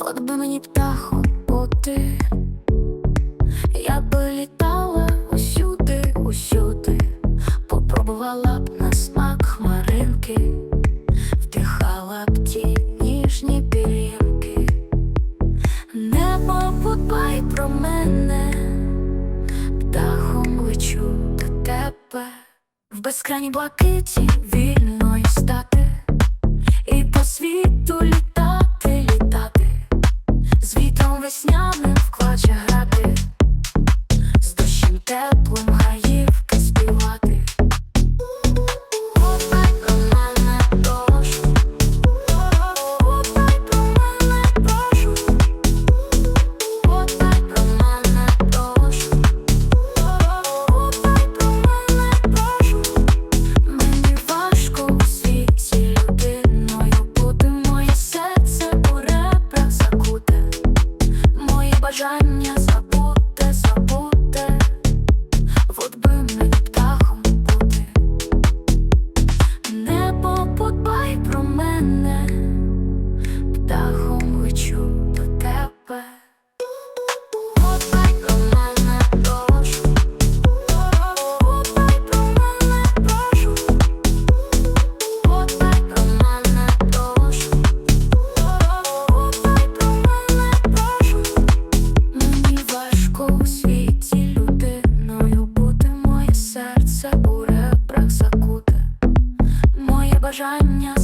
От би мені птахом бути, я би літала усюди, усюди, попробувала б на смак хмаринки, вдихала б ті ніжні пір'їнки, небо подбай про мене, птахом лечу до тебе. В безкрайній блакиті. весняним клаче грати з дощем тепло. run rajanya